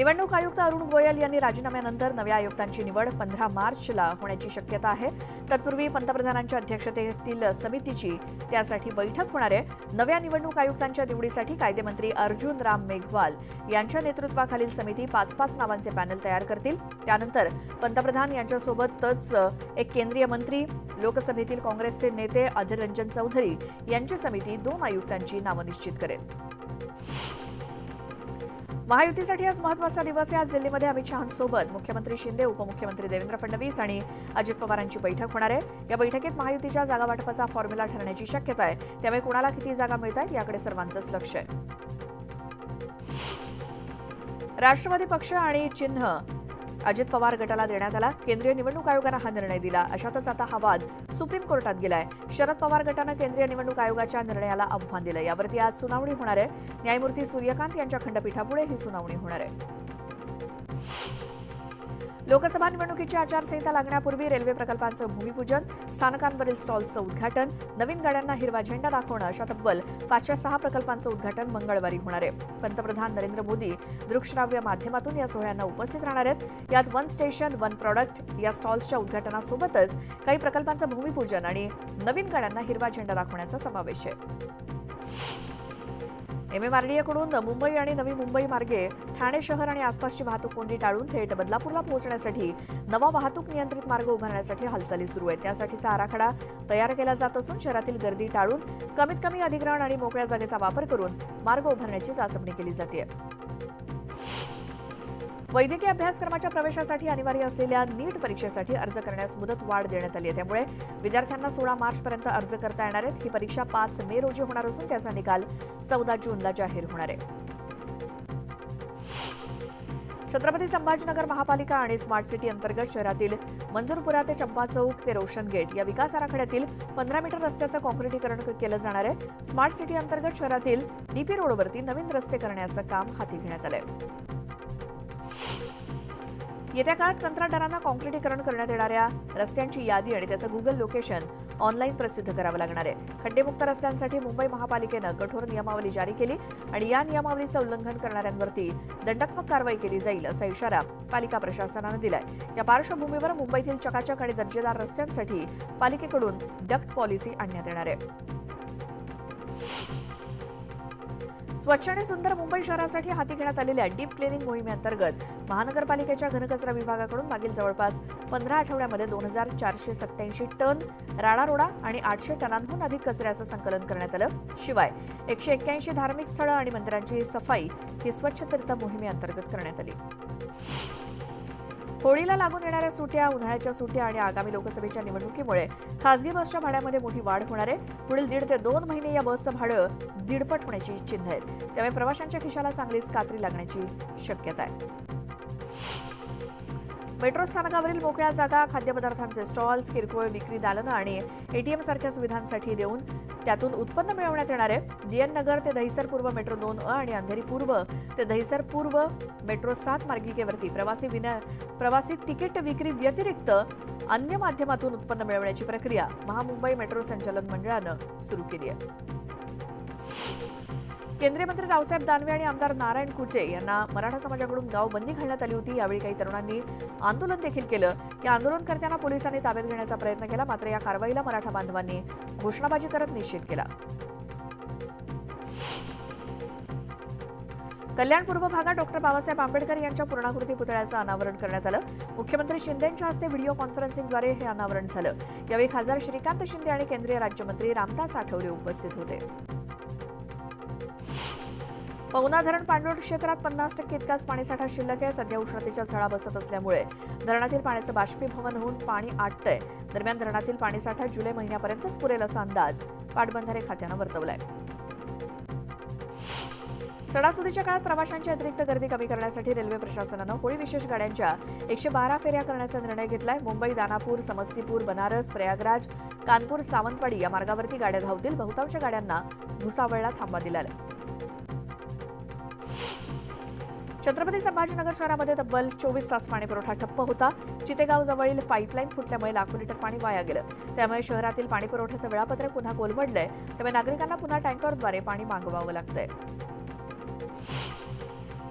निवडणूक आयुक्त अरुण गोयल यांनी राजीनाम्यानंतर नव्या आयुक्तांची निवड पंधरा मार्चला होण्याची शक्यता आहे. तत्पूर्वी पंतप्रधानांच्या अध्यक्षतेतील समितीची त्यासाठी बैठक होणार आहे. नव्या निवडणूक आयुक्तांच्या निवडीसाठी कायदेमंत्री अर्जुन राम मेघवाल यांच्या नेतृत्वाखालील समिती पाच पाच नावांचे पॅनल तयार करतील. त्यानंतर पंतप्रधान यांच्यासोबतच एक केंद्रीय मंत्री लोकसभेतील काँग्रेसचे नेते अधीर रंजन चौधरी यांची समिती दोन आयुक्तांची नावं निश्चित करेल. महायुतीसाठी आज महत्त्वाचा दिवस आहे. आज दिल्लीमध्ये अमित शहांसोबत मुख्यमंत्री शिंदे उपमुख्यमंत्री देवेंद्र फडणवीस आणि अजित पवारांची बैठक होणार आहे. या बैठकीत महायुतीच्या जागा वाटपाचा फॉर्म्युला ठरण्याची शक्यता आहे. त्यामुळे कुणाला किती जागा मिळत आहेत याकडे सर्वांचंच लक्ष आहे. राष्ट्रवादी पक्ष आणि चिन्ह. अजित पवार गटाला देण्यात आला. केंद्रीय निवडणूक आयोगानं हा निर्णय दिला. अशातच आता हा वाद सुप्रीम कोर्टात गेलाय. शरद पवार गटानं केंद्रीय निवडणूक आयोगाच्या निर्णयाला आव्हान दिलं यावरती आज सुनावणी होणार आहे. न्यायमूर्ती सूर्यकांत यांच्या खंडपीठापुढे ही सुनावणी होणार आहे. लोकसभा निवडणुकीची आचारसंहिता लागण्यापूर्वी रेल्वे प्रकल्पांचं भूमिपूजन स्थानकांवरील स्टॉल्सचं उद्घाटन नवीन गाड्यांना हिरवा झेंडा दाखवणं अशा तब्बल पाचशे सहा प्रकल्पांचं उद्घाटन मंगळवारी होणार आहे. पंतप्रधान नरेंद्र मोदी दृकश्राव्य माध्यमातून या सोहळ्यांना उपस्थित राहणार आहेत. यात वन स्टेशन वन प्रॉडक्ट या स्टॉल्सच्या उद्घाटनासोबतच काही प्रकल्पांचं भूमिपूजन आणि नवीन गाड्यांना हिरवा झेंडा दाखवण्याचा समावेश आहे. एमएमआरडीएकडून मुंबई आणि नवी मुंबई मार्गे ठाणे शहर आणि आसपासची वाहतूक कोंडी टाळून थेट बदलापूरला पोहोचण्यासाठी नवा वाहतूक नियंत्रित मार्ग उभारण्यासाठी हालचाली सुरू आहेत. त्यासाठीचा आराखडा तयार केला जात असून शहरातील गर्दी टाळून कमीत कमी अधिग्रहण आणि मोकळ्या जागेचा वापर करून मार्ग उभारण्याची चाचपणी केली जाते वैद्यकीय अभ्यासक्रमाच्या प्रवेशासाठी अनिवार्य असलेल्या नीट परीक्षेसाठी अर्ज करण्यास मुदत वाढ देण्यात आली आहे. त्यामुळे विद्यार्थ्यांना सोळा मार्चपर्यंत अर्ज करता येणार आहेत. ही परीक्षा पाच मे रोजी होणार असून त्याचा निकाल चौदा जूनला जाहीर होणार आहे. छत्रपती संभाजीनगर महापालिका आणि स्मार्ट सिटी अंतर्गत शहरातील मंजूरपुरा ते चंपा चौक ते रोशन गेट या विकास आराखड्यातील पंधरा मीटर रस्त्याचं कॉन्क्रिटीकरण केलं जाणार आहे. स्मार्ट सिटी अंतर्गत शहरातील डीपी रोडवरती नवीन रस्ते करण्याचं काम हाती घेण्यात आलंय. येत्या काळात कंत्राटदारांना कॉन्क्रिटीकरण करण्यात येणाऱ्या रस्त्यांची यादी आणि त्याचं गुगल लोकेशन ऑनलाईन प्रसिद्ध करावं लागणार आहे. खड्डेमुक्त रस्त्यांसाठी मुंबई महापालिकेनं कठोर नियमावली जारी केली आणि या नियमावलीचं उल्लंघन करणाऱ्यांवरती दंडात्मक कारवाई केली जाईल असा इशारा पालिका प्रशासनानं दिलाय. या पार्श्वभूमीवर मुंबईतील चकाचक आणि दर्जेदार रस्त्यांसाठी पालिकेकडून डक्ट पॉलिसी आणण्यात येणार आहे. स्वच्छ आणि सुंदर मुंबई शहरासाठी हाती घेण्यात आलेल्या डीप क्लिनिंग मोहिमेअंतर्गत महानगरपालिकेच्या घनकचरा विभागाकडून मागील जवळपास पंधरा आठवड्यामध्ये दोन हजार चारशे सत्याऐंशी टन राडारोडा आणि आठशे टनांहून अधिक कचऱ्याचं संकलन करण्यात आलं. शिवाय एकशे एक्क्याऐंशी धार्मिक स्थळं आणि मंदिरांची सफाई ही स्वच्छ तीर्थ मोहिमेअंतर्गत करण्यात आली. होळीला लागून येणाऱ्या सुट्या उन्हाळ्याच्या सुट्या आणि आगामी लोकसभेच्या निवडणुकीमुळे खासगी बसच्या भाड्यामध्ये मोठी वाढ होणार आहे. पुढील दीड ते दोन महिने या बसचं भाडं दीडपट होण्याची चिन्ह आहेत. त्यामुळे प्रवाशांच्या खिशाला चांगलीच कात्री लागण्याची शक्यता आहे. मेट्रो स्थानकावरील मोकळ्या जागा खाद्यपदार्थांचे स्टॉल्स किरकोळ विक्री दालनं आणि एटीएम सारख्या सुविधांसाठी देऊन त्यातून उत्पन्न मिळवण्यात येणार आहे डीएन नगर ते दहिसर पूर्व मेट्रो दोन अ आणि अंधेरी पूर्व ते दहिसर पूर्व मेट्रो सात मार्गिकेवरती. प्रवासी विना प्रवासी तिकीट विक्री व्यतिरिक्त अन्य माध्यमातून उत्पन्न मिळवण्याची प्रक्रिया महामुंबई मेट्रो संचालन मंडळानं सुरू केली आहे. केंद्रीय मंत्री रावसाहेब दानवे आणि आमदार नारायण कुचे यांना मराठा समाजाकडून गाव बंदी घालण्यात आली होती. यावेळी काही तरुणांनी आंदोलन देखील केलं. या आंदोलनकर्त्यांना पोलिसांनी ताब्यात घेण्याचा प्रयत्न केला मात्र या कारवाईला मराठा बांधवांनी घोषणाबाजी करत निषेध केला. कल्याण पूर्व भागात डॉक्टर बाबासाहेब आंबेडकर यांच्या पूर्णाकृती पुतळ्याचं अनावरण करण्यात आलं. मुख्यमंत्री शिंदेंच्या हस्ते व्हिडिओ कॉन्फरन्सिंगद्वारे हे अनावरण झालं. यावेळी खासदार श्रीकांत शिंदे आणि केंद्रीय राज्यमंत्री रामदास आठवले उपस्थित होते. पवना धरण पाणलोट क्षेत्रात पन्नास टक्के इतकाच पाणीसाठा शिल्लक आहे. सध्या उष्णतेच्या झळा बसत असल्यामुळे धरणातील पाण्याचं बाष्पीभवन होऊन पाणी आटतंय. दरम्यान धरणातील पाणीसाठा जुलै महिन्यापर्यंतच पुरेल असा अंदाज पाटबंधारे खात्यानं वर्तवलाय. सणासुदीच्या काळात प्रवाशांची अतिरिक्त गर्दी कमी करण्यासाठी रेल्वे प्रशासनानं होळी विशेष गाड्यांच्या एकशे बारा फेऱ्या करण्याचा निर्णय घेतलाय. मुंबई दानापूर समस्तीपूर बनारस प्रयागराज कानपूर सावंतवाडी या मार्गावरती गाड्या धावतील. बहुतांश गाड्यांना भुसावळला थांबा दिला आहे छत्रपती संभाजीनगर शहरामध्ये तब्बल चोवीस तास पाणीपुरवठा ठप्प होता. चितेगाव जवळील पाईपलाईन फुटल्यामुळे लाखो लिटर पाणी वाया गेलं. त्यामुळे शहरातील पाणी पुरवठ्याचं वेळापत्रक पुन्हा कोलमडलंय. त्यामुळे नागरिकांना पुन्हा टँकरद्वारे पाणी मागवावं लागतंय.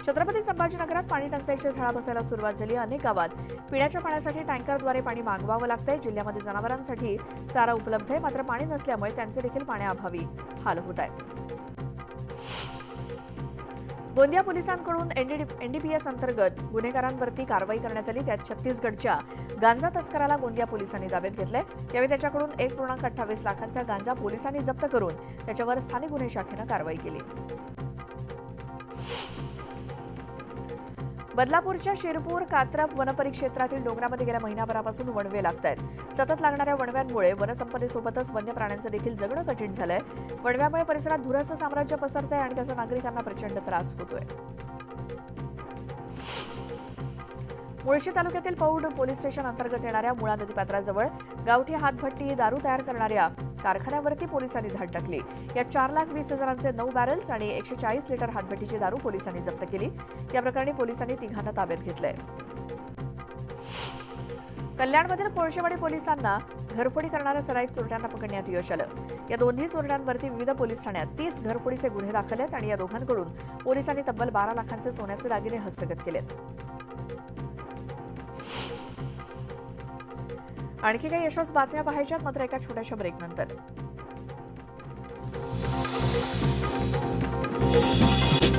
छत्रपती संभाजीनगरात पाणी टंचाईच्या झळा बसायला सुरुवात झाली. अनेक गावात पिण्याच्या पाण्यासाठी टँकरद्वारे पाणी मागवावं लागतंय. जिल्ह्यामध्ये जनावरांसाठी चारा उपलब्ध आहे. मात्र पाणी नसल्यामुळे त्यांचे देखील पाण्याअभावी हाल होत आहेत. गोंदिया पोलिसांकडून एनडीपीएस अंतर्गत गुन्हेगारांवरती कारवाई करण्यात आली. त्यात छत्तीसगडच्या गांजा तस्कराला गोंदिया पोलिसांनी ताब्यात घेतलंय. यावेळी त्याच्याकडून एक पूर्णांक अठ्ठावीस लाखांचा गांजा पोलिसांनी जप्त करून त्याच्यावर स्थानिक गुन्हे शाखेनं कारवाई केली. बदलापूरच्या शिरपूर कात्रप वनपरिक्षेत्रातील डोंगरामध्ये गेल्या महिनाभरापासून वणवे लागत आहेत सतत लागणाऱ्या वणव्यांमुळे वनसंपदेसोबतच वन्य प्राण्यांचं देखील जगणं कठीण झालंय. वणव्यामुळे परिसरात धुराचं साम्राज्य पसरतंय आणि त्याचा नागरिकांना प्रचंड त्रास होतोय. मुळशी तालुक्यातील पौड पोलीस स्टेशन अंतर्गत येणाऱ्या मुळा नदीपात्राजवळ गावठी हातभट्टी दारू तयार करणाऱ्या कारखान्यावरती पोलिसांनी धाड टाकली. या चार लाख वीस हजारांचे नऊ बॅरल्स आणि एकशे चाळीस लिटर हातभट्टीची दारू पोलिसांनी जप्त केली. या प्रकरणी पोलिसांनी तिघांना ताब्यात घेतलंय. कल्याणमधील कोळशेवाडी पोलिसांना घरफोडी करणाऱ्या सराईत चोरट्यांना पकडण्यात यश आलं. या दोन्ही चोरट्यांवरती विविध पोलीस ठाण्यात तीस घरफोडीचे गुन्हे दाखल आहेत आणि या दोघांकडून पोलिसांनी तब्बल बारा लाखांचे सोन्याचे दागिने हस्तगत केलेत. आणखी काही अशाच बातम्या पाहायच्यात मात्र एका छोट्याशा ब्रेकनंतर.